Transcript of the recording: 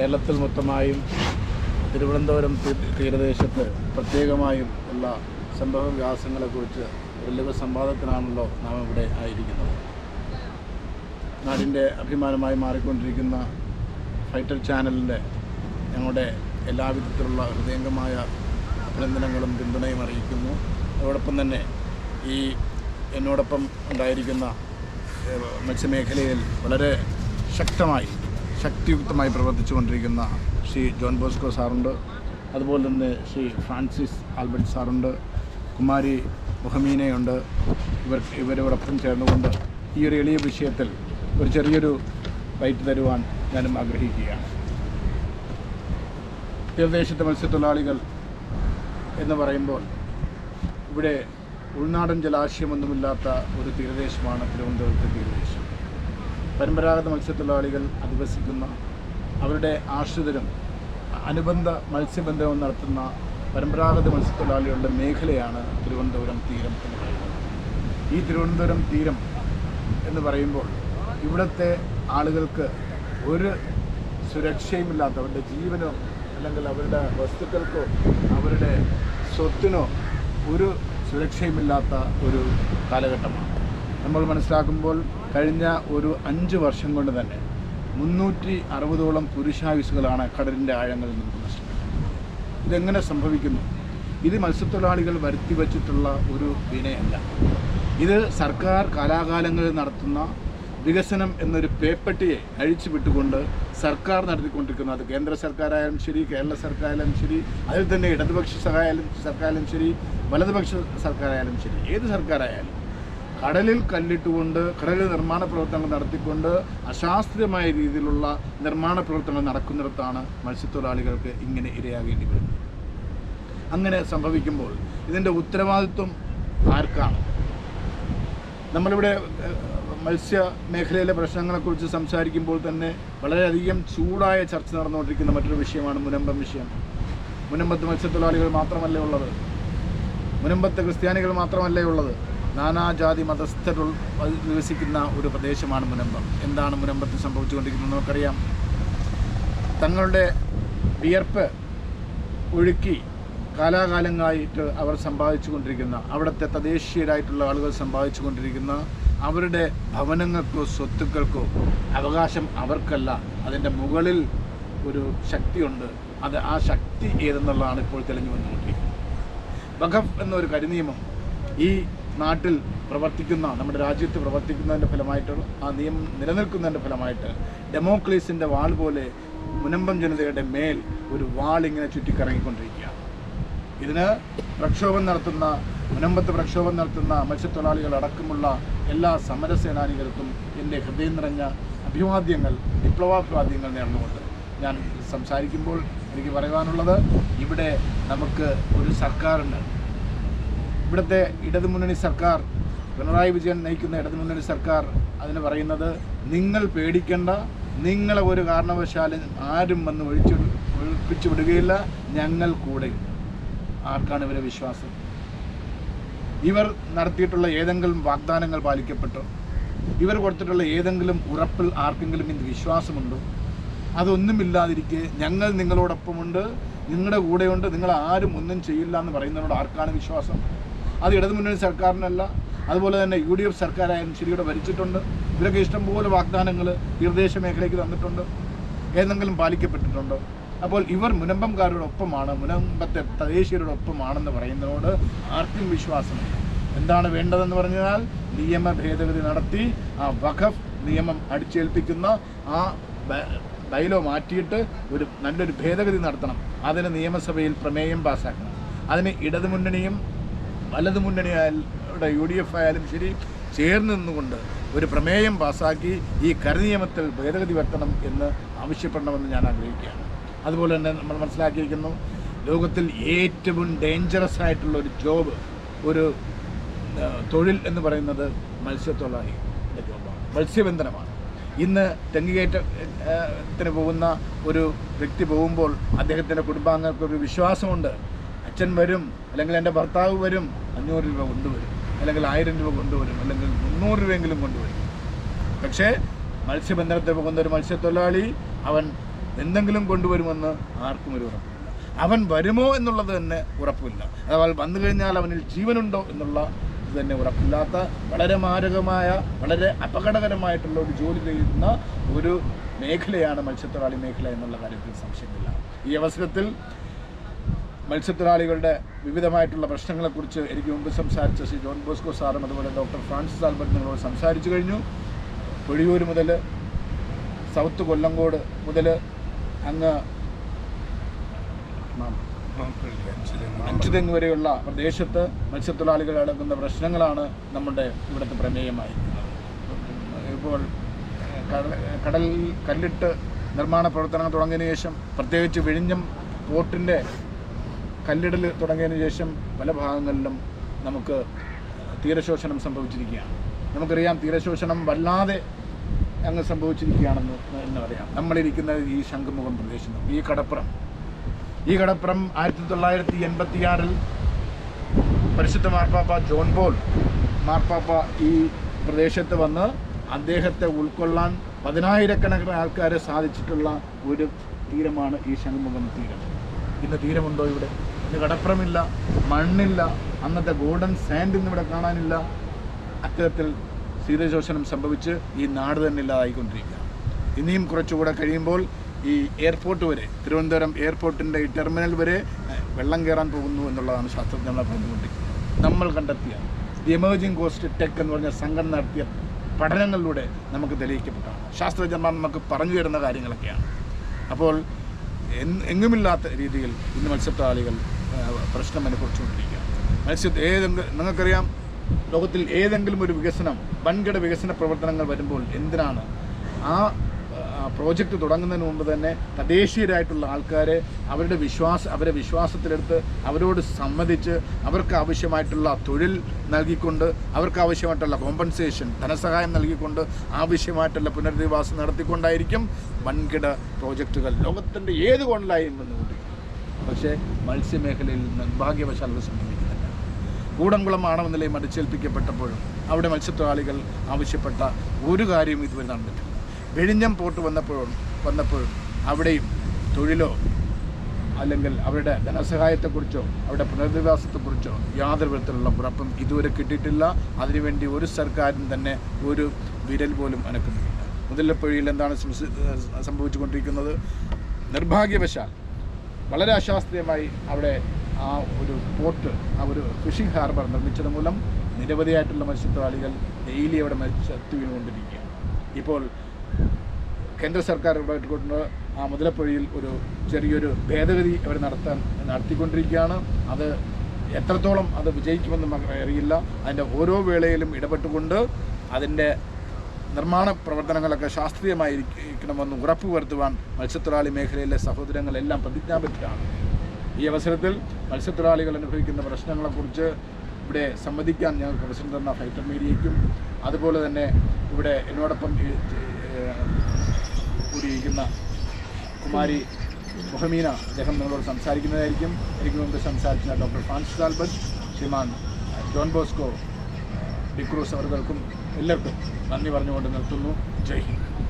കേരളത്തിൽ മൊത്തമായും തിരുവനന്തപുരം തീരദേശത്ത് പ്രത്യേകമായും ഉള്ള സംഭവ വികാസങ്ങളെക്കുറിച്ച് ഒരു സംവാദത്തിനാണല്ലോ നാം ഇവിടെ ആയിരിക്കുന്നത്. നാടിന്റെ അഭിമാനമായി മാറിക്കൊണ്ടിരിക്കുന്ന ഫൈറ്റർ ചാനലിന്റെ ഞങ്ങളുടെ എല്ലാവിധത്തിലുള്ള ഹൃദയംഗമായ അഭിനന്ദനങ്ങളും പിന്തുണയും അറിയിക്കുന്നു. അതോടൊപ്പം തന്നെ ഈ എന്നോടൊപ്പം ഉണ്ടായിരിക്കുന്ന മത്സ്യമേഖലയിൽ വളരെ ശക്തമായി ശക്തിയുക്തമായി പ്രവർത്തിച്ചുകൊണ്ടിരിക്കുന്ന ശ്രീ ജോൺ ബോസ്കോ സാറുണ്ട്. അതുപോലെ തന്നെ ശ്രീ ഫ്രാൻസിസ് ആൽബർട്ട് സാറുണ്ട്. കുമാരി മുഹമീനയുണ്ട് ഇവർ ഇവരോടൊപ്പം ചേർന്നുകൊണ്ട് ഈ ഒരു എളിയ വിഷയത്തിൽ ഒരു ചെറിയൊരു ബൈറ്റ് തരുവാൻ ഞാനും ആഗ്രഹിക്കുകയാണ്. തീരദേശത്തെ മത്സ്യത്തൊഴിലാളികൾ എന്ന് പറയുമ്പോൾ ഇവിടെ ഉൾനാടൻ ജലാശയമൊന്നുമില്ലാത്ത ഒരു തീരദേശമാണ് തിരുവനന്തപുരത്തെ തീരദേശം. പരമ്പരാഗത മത്സ്യത്തൊഴിലാളികൾ അധിവസിക്കുന്ന അവരുടെ ആശ്രിതരും അനുബന്ധ മത്സ്യബന്ധനവും നടത്തുന്ന പരമ്പരാഗത മത്സ്യത്തൊഴിലാളികളുടെ മേഖലയാണ് തിരുവനന്തപുരം തീരം എന്ന് പറയുന്നത്. ഈ തിരുവനന്തപുരം തീരം എന്ന് പറയുമ്പോൾ ഇവിടുത്തെ ആളുകൾക്ക് ഒരു സുരക്ഷയുമില്ലാത്ത അവരുടെ ജീവനോ അല്ലെങ്കിൽ അവരുടെ വസ്തുക്കൾക്കോ അവരുടെ സ്വത്തിനോ ഒരു സുരക്ഷയുമില്ലാത്ത ഒരു കാലഘട്ടമാണ്. നമ്മൾ മനസ്സിലാക്കുമ്പോൾ കഴിഞ്ഞ ഒരു അഞ്ച് വർഷം കൊണ്ട് തന്നെ മുന്നൂറ്റി അറുപതോളം പുരുഷായുസുകളാണ് കടലിന്റെ ആഴങ്ങളിൽ നിന്ന് നഷ്ടപ്പെട്ടത്. ഇതെങ്ങനെ സംഭവിക്കുന്നു? ഇത് മത്സ്യത്തൊഴിലാളികൾ വരുത്തി വച്ചിട്ടുള്ള ഒരു വിനയല്ല. ഇത് സർക്കാർ കാലാകാലങ്ങളിൽ നടത്തുന്ന വികസനം എന്നൊരു പേപ്പട്ടിയെ അഴിച്ചു വിട്ടുകൊണ്ട് സർക്കാർ നടത്തിക്കൊണ്ടിരിക്കുന്നു. അത് കേന്ദ്ര സർക്കാരായാലും ശരി കേരള സർക്കാരായാലും ശരി അതിൽ തന്നെ ഇടതുപക്ഷ സഹായാലും സർക്കാരായാലും ശരി വലതുപക്ഷ സർക്കാരായാലും ശരി ഏത് സർക്കാരായാലും. കടലിൽ കല്ലിട്ടുകൊണ്ട് കടലിൽ നിർമ്മാണ പ്രവർത്തനങ്ങൾ നടത്തിക്കൊണ്ട് അശാസ്ത്രീയമായ രീതിയിലുള്ള നിർമ്മാണ പ്രവർത്തനങ്ങൾ നടക്കുന്നിടത്താണ് മത്സ്യത്തൊഴിലാളികൾക്ക് ഇങ്ങനെ ഇരയാകേണ്ടി വരുന്നത്. അങ്ങനെ സംഭവിക്കുമ്പോൾ ഇതിന്റെ ഉത്തരവാദിത്വം ആർക്കാണ്? നമ്മളിവിടെ മത്സ്യ മേഖലയിലെ പ്രശ്നങ്ങളെക്കുറിച്ച് സംസാരിക്കുമ്പോൾ തന്നെ വളരെയധികം ചൂടായ ചർച്ച നടന്നുകൊണ്ടിരിക്കുന്ന മറ്റൊരു വിഷയമാണ് മുനമ്പം വിഷയം. മുനമ്പത്ത് മത്സ്യത്തൊഴിലാളികൾ മാത്രമല്ലേ ഉള്ളത്? മുനമ്പത്ത് ക്രിസ്ത്യാനികൾ മാത്രമല്ലേ ഉള്ളത്? നാനാജാതി മതസ്ഥരുൾ നിവസിക്കുന്ന ഒരു പ്രദേശമാണ് മുനമ്പം. എന്താണ് മുനമ്പത്ത് സംഭവിച്ചുകൊണ്ടിരിക്കുന്നത് നമുക്കറിയാം. തങ്ങളുടെ വിയർപ്പ് ഒഴുക്കി കാലാകാലങ്ങളായിട്ട് അവർ സമ്പാദിച്ചുകൊണ്ടിരിക്കുന്ന അവിടുത്തെ തദ്ദേശീയരായിട്ടുള്ള ആളുകൾ സമ്പാദിച്ചുകൊണ്ടിരിക്കുന്ന അവരുടെ ഭവനങ്ങൾക്കോ സ്വത്തുക്കൾക്കോ അവകാശം അവർക്കല്ല. അതിന്റെ മുകളിൽ ഒരു ശക്തിയുണ്ട്. അത് ആ ശക്തി ഏതെന്നുള്ളതാണ് ഇപ്പോൾ തെളിഞ്ഞു വന്നുകൊണ്ടിരിക്കുന്നത്. വഖഫ് എന്നൊരു കരിനിയമം ഈ നാട്ടിൽ പ്രവർത്തിക്കുന്ന നമ്മുടെ രാജ്യത്ത് പ്രവർത്തിക്കുന്നതിന്റെ ഫലമായിട്ട് ആ നിയമം നിലനിൽക്കുന്നതിന്റെ ഫലമായിട്ട് ഡെമോക്രസിന്റെ വാൾ പോലെ മുനമ്പം ജനതയുടെ മേൽ ഒരു വാൾ ഇങ്ങനെ ചുറ്റിക്കറങ്ങിക്കൊണ്ടിരിക്കുകയാണ് ഇതിന് പ്രക്ഷോഭം നടത്തുന്ന മുനമ്പത്ത് പ്രക്ഷോഭം നടത്തുന്ന മത്സ്യത്തൊഴിലാളികൾ അടക്കമുള്ള എല്ലാ സമരസേനാനികൾക്കും എന്റെ ഹൃദയം നിറഞ്ഞ അഭിവാദ്യങ്ങൾ വിപ്ലവാഭിവാദ്യങ്ങൾ നേർന്നുകൊണ്ട് ഞാൻ സംസാരിക്കുമ്പോൾ എനിക്ക് പറയുവാനുള്ളത് ഇവിടെ നമുക്ക് ഒരു സർക്കാരുണ്ട്. ഇവിടുത്തെ ഇടതുമുന്നണി സർക്കാർ പിണറായി വിജയൻ നയിക്കുന്ന ഇടതുമുന്നണി സർക്കാർ അതിന് പറയുന്നത് നിങ്ങൾ പേടിക്കേണ്ട നിങ്ങളെ ഒരു കാരണവശാലും ആരും വന്ന് ഒഴിച്ചു ഒഴിപ്പിച്ചു വിടുകയില്ല ഞങ്ങൾ കൂടെ ആർക്കാണ് ഇവരെ വിശ്വാസം? ഇവർ നടത്തിയിട്ടുള്ള ഏതെങ്കിലും വാഗ്ദാനങ്ങൾ പാലിക്കപ്പെട്ടോ? ഇവർ കൊടുത്തിട്ടുള്ള ഏതെങ്കിലും ഉറപ്പിൽ ആർക്കെങ്കിലും ഇന്ന് വിശ്വാസമുണ്ടോ? അതൊന്നുമില്ലാതിരിക്കെ ഞങ്ങൾ നിങ്ങളോടൊപ്പമുണ്ട് നിങ്ങളുടെ കൂടെയുണ്ട് നിങ്ങൾ ആരും ഒന്നും ചെയ്യില്ല എന്ന് പറയുന്നതിനോട് ആർക്കാണ് വിശ്വാസം? അത് ഇടതുമുന്നണി സർക്കാരിനല്ല അതുപോലെ തന്നെ യു ഡി എഫ് സർക്കാരായാലും ശരിയോടെ ഭരിച്ചിട്ടുണ്ട്. ഇവരൊക്കെ ഇഷ്ടംപോലെ വാഗ്ദാനങ്ങൾ തീരദേശ മേഖലയ്ക്ക് തന്നിട്ടുണ്ട് ഏതെങ്കിലും പാലിക്കപ്പെട്ടിട്ടുണ്ടോ. അപ്പോൾ ഇവർ മുനമ്പംകാരോടൊപ്പമാണ് മുനമ്പത്തെ തദ്ദേശീയരോടൊപ്പമാണെന്ന് പറയുന്നതിനോട് ആർക്കും വിശ്വാസമില്ല. എന്താണ് വേണ്ടതെന്ന് പറഞ്ഞാൽ നിയമ ഭേദഗതി നടത്തി ആ വഖഫ് നിയമം അടിച്ചേൽപ്പിക്കുന്ന ആ ഡയലോ മാറ്റിയിട്ട് ഒരു നല്ലൊരു ഭേദഗതി നടത്തണം. അതിന് നിയമസഭയിൽ പ്രമേയം പാസ്സാക്കണം അതിന് ഇടതുമുന്നണിയും വലതു മുന്നണിയായാലും യു ഡി എഫ് ആയാലും ശരി ചേർന്ന് നിന്നുകൊണ്ട് ഒരു പ്രമേയം പാസാക്കി ഈ കരനിയമത്തിൽ ഭേദഗതി വരുത്തണം എന്ന് ആവശ്യപ്പെടണമെന്ന് ഞാൻ ആഗ്രഹിക്കുകയാണ്. അതുപോലെ തന്നെ നമ്മൾ മനസ്സിലാക്കിയിരിക്കുന്നു ലോകത്തിൽ ഏറ്റവും ഡേഞ്ചറസ് ആയിട്ടുള്ള ഒരു ജോബ് ഒരു തൊഴിൽ എന്ന് പറയുന്നത് മത്സ്യത്തൊഴിലാളിയുടെ ജോബാണ് മത്സ്യബന്ധനമാണ്. ഇന്ന് തെങ്ങുകയറ്റത്തിന് പോകുന്ന ഒരു വ്യക്തി പോകുമ്പോൾ അദ്ദേഹത്തിന്റെ കുടുംബാംഗങ്ങൾക്ക് ഒരു വിശ്വാസമുണ്ട്. അച്ഛൻ വരും അല്ലെങ്കിൽ എന്റെ ഭർത്താവ് വരും അഞ്ഞൂറ് രൂപ കൊണ്ടുവരും അല്ലെങ്കിൽ ആയിരം രൂപ കൊണ്ടുവരും അല്ലെങ്കിൽ മുന്നൂറ് രൂപയെങ്കിലും കൊണ്ടുവരും. പക്ഷേ മത്സ്യബന്ധനത്തെ പോകുന്ന ഒരു മത്സ്യത്തൊഴിലാളി അവൻ എന്തെങ്കിലും കൊണ്ടുവരുമെന്ന് ആർക്കും ഒരു ഉറപ്പില്ല. അവൻ വരുമോ എന്നുള്ളത് തന്നെ ഉറപ്പില്ല. അഥവാ വന്നു കഴിഞ്ഞാൽ അവനിൽ ജീവനുണ്ടോ എന്നുള്ള ഇത് തന്നെ ഉറപ്പില്ലാത്ത വളരെ മാരകമായ വളരെ അപകടകരമായിട്ടുള്ള ഒരു ജോലി ചെയ്യുന്ന ഒരു മേഖലയാണ് മത്സ്യത്തൊഴിലാളി മേഖല എന്നുള്ള കാര്യത്തിൽ സംശയമില്ല. ഈ അവസരത്തിൽ മത്സ്യത്തൊഴിലാളികളുടെ വിവിധമായിട്ടുള്ള പ്രശ്നങ്ങളെക്കുറിച്ച് എനിക്ക് മുമ്പ് സംസാരിച്ച ശ്രീ ജോൺ ബോസ്കോ സാറും അതുപോലെ ഡോക്ടർ ഫ്രാൻസിസ് ആൽബർട്ട് നിങ്ങളോട് സംസാരിച്ചു കഴിഞ്ഞു. പൊഴിയൂർ മുതൽ സൗത്ത് കൊല്ലങ്കോട് മുതൽ അങ്ങ് അഞ്ചുതെങ്ങ് വരെയുള്ള പ്രദേശത്ത് മത്സ്യത്തൊഴിലാളികൾ അടങ്ങുന്ന പ്രശ്നങ്ങളാണ് നമ്മുടെ ഇവിടുത്തെ പ്രമേയമായി ഇപ്പോൾ കടൽ കല്ലിട്ട് നിർമ്മാണ പ്രവർത്തനങ്ങൾ തുടങ്ങിയതിനു ശേഷം പ്രത്യേകിച്ച് വിഴിഞ്ഞം പോർട്ടിന്റെ കല്ലിടൽ തുടങ്ങിയതിനു ശേഷം പല ഭാഗങ്ങളിലും നമുക്ക് തീരശോഷണം സംഭവിച്ചിരിക്കുകയാണ്. നമുക്കറിയാം തീരശോഷണം വല്ലാതെ അങ്ങ് സംഭവിച്ചിരിക്കുകയാണെന്ന് എന്ന് പറയാം. നമ്മളിരിക്കുന്ന ഈ ശംഖുമുഖം പ്രദേശം ഈ കടപ്പുറം. ഈ കടപ്പുറം ആയിരത്തി തൊള്ളായിരത്തി എൺപത്തിയാറിൽ പരിശുദ്ധ മാർപ്പാപ്പ ജോൺ പോൾ മാർപ്പാപ്പ ഈ പ്രദേശത്ത് വന്ന് അദ്ദേഹത്തെ ഉൾക്കൊള്ളാൻ പതിനായിരക്കണക്കിന് ആൾക്കാരെ സാധിച്ചിട്ടുള്ള ഒരു തീരമാണ് ഈ ശംഖുമുഖം തീരം. ഇന്ന് തീരമുണ്ടോ ഇവിടെ? ഇന്ന് കടപ്പുറമില്ല മണ്ണില്ല അന്നത്തെ ഗോൾഡൻ സാൻഡ് ഇന്ന് ഇവിടെ കാണാനില്ല. അത്തരത്തിൽ ശീതശോഷണം സംഭവിച്ച് ഈ നാട് തന്നെ ഇല്ലാതായിക്കൊണ്ടിരിക്കുകയാണ്. ഇനിയും കുറച്ചുകൂടെ കഴിയുമ്പോൾ ഈ എയർപോർട്ട് വരെ തിരുവനന്തപുരം എയർപോർട്ടിന്റെ ഈ ടെർമിനൽ വരെ വെള്ളം കയറാൻ പോകുന്നു എന്നുള്ളതാണ് ശാസ്ത്രജ്ഞർ പറഞ്ഞുകൊണ്ടിരിക്കുന്നത്. നമ്മൾ കണ്ടെത്തിയ ദി എമേർജിംഗ് കോസ്റ്റ് ടെക് എന്ന് പറഞ്ഞ സംഘടന നടത്തിയ പഠനങ്ങളിലൂടെ നമുക്ക് തെളിയിക്കപ്പെട്ടതാണ് ശാസ്ത്രജ്ഞന്മാർ നമുക്ക് പറഞ്ഞു തരുന്ന കാര്യങ്ങളൊക്കെയാണ്. അപ്പോൾ എങ്ങുമില്ലാത്ത രീതിയിൽ ഇന്ന് മത്സ്യത്തൊഴിലാളികൾ പ്രശ്നം അനുഭവിച്ചുകൊണ്ടിരിക്കുകയാണ്. മത്സ്യ ഏതെങ്കിലും നിങ്ങൾക്കറിയാം ലോകത്തിൽ ഏതെങ്കിലും ഒരു വികസനം വൻകിട വികസന പ്രവർത്തനങ്ങൾ വരുമ്പോൾ എന്തിനാണ് ആ പ്രോജക്റ്റ് തുടങ്ങുന്നതിന് മുമ്പ് തന്നെ തദ്ദേശീയരായിട്ടുള്ള ആൾക്കാരെ അവരുടെ വിശ്വാസ അവരെ വിശ്വാസത്തിലെടുത്ത് അവരോട് സമ്മതിച്ച് അവർക്ക് ആവശ്യമായിട്ടുള്ള തൊഴിൽ നൽകിക്കൊണ്ട് അവർക്ക് ആവശ്യമായിട്ടുള്ള കോമ്പൻസേഷൻ ധനസഹായം നൽകിക്കൊണ്ട് ആവശ്യമായിട്ടുള്ള പുനരധിവാസം നടത്തിക്കൊണ്ടായിരിക്കും വൻകിട പ്രോജക്റ്റുകൾ ലോകത്തിന്റെ ഏത് കോണിലായും വന്നുകൊണ്ട് പക്ഷേ മത്സ്യമേഖലയിൽ നിർഭാഗ്യവശാൽ അത് സംഭവിക്കുന്നില്ല. കൂടംകുളം ആണവ നിലയം അടിച്ചേൽപ്പിക്കപ്പെട്ടപ്പോഴും അവിടെ മത്സ്യത്തൊഴിലാളികൾ ആവശ്യപ്പെട്ട ഒരു കാര്യവും ഇതുവരെ നടന്നിട്ടില്ല. വെഴിഞ്ഞം പോർട്ട് വന്നപ്പോഴും വന്നപ്പോഴും അവിടെയും തൊഴിലോ അല്ലെങ്കിൽ അവരുടെ ധനസഹായത്തെക്കുറിച്ചോ അവരുടെ പുനരധിവാസത്തെക്കുറിച്ചോ യാതൊരു വിധത്തിലുള്ള ഉറപ്പും ഇതുവരെ കിട്ടിയിട്ടില്ല. അതിനുവേണ്ടി ഒരു സർക്കാരും തന്നെ ഒരു വിരൽ പോലും അനക്കുന്നില്ല. മുതലപ്പുഴയിൽ എന്താണ് സംഭവിച്ചുകൊണ്ടിരിക്കുന്നത്? നിർഭാഗ്യവശാൽ വളരെ അശാസ്ത്രീയമായി അവിടെ ആ ഒരു പോർട്ട് ആ ഒരു ഫിഷിംഗ് ഹാർബർ നിർമ്മിച്ചത് മൂലം നിരവധിയായിട്ടുള്ള മത്സ്യത്തൊഴിലാളികൾ ഡെയിലി അവിടെ മത്സ്യത്തി വീണുകൊണ്ടിരിക്കുകയാണ്. ഇപ്പോൾ കേന്ദ്ര സർക്കാർ കൊണ്ട് ആ മുതലപ്പുഴയിൽ ഒരു ചെറിയൊരു ഭേദഗതി അവർ നടത്താൻ നടത്തിക്കൊണ്ടിരിക്കുകയാണ്. അത് എത്രത്തോളം അത് വിജയിക്കുമെന്ന് അറിയില്ല. അതിന്റെ ഓരോ വേളയിലും ഇടപെട്ടുകൊണ്ട് അതിന്റെ നിർമ്മാണ പ്രവർത്തനങ്ങളൊക്കെ ശാസ്ത്രീയമായിരിക്കണമെന്ന് ഉറപ്പുവരുത്തുവാൻ മത്സ്യത്തൊഴിലാളി മേഖലയിലെ സഹോദരങ്ങളെല്ലാം പ്രതിജ്ഞാബദ്ധരാണ്. ഈ അവസരത്തിൽ മത്സ്യത്തൊഴിലാളികൾ അനുഭവിക്കുന്ന പ്രശ്നങ്ങളെക്കുറിച്ച് ഇവിടെ സംവദിക്കാൻ ഞങ്ങൾക്ക് അവസരം തന്ന ഫൈറ്റർ മീഡിയയ്ക്കും അതുപോലെ തന്നെ ഇവിടെ എന്നോടൊപ്പം കൂടിയിരിക്കുന്ന കുമാരി മുഹമീന അദ്ദേഹം നിങ്ങളോട് സംസാരിക്കുന്നതായിരിക്കും. എനിക്ക് മുമ്പ് സംസാരിച്ച doctor Francis Albert Shriman John Bosco D'Cruz അവർക്കും എല്ലാവർക്കും നന്ദി പറഞ്ഞുകൊണ്ട് നിർത്തുന്നു. ജയ് ഹിന്ദ്.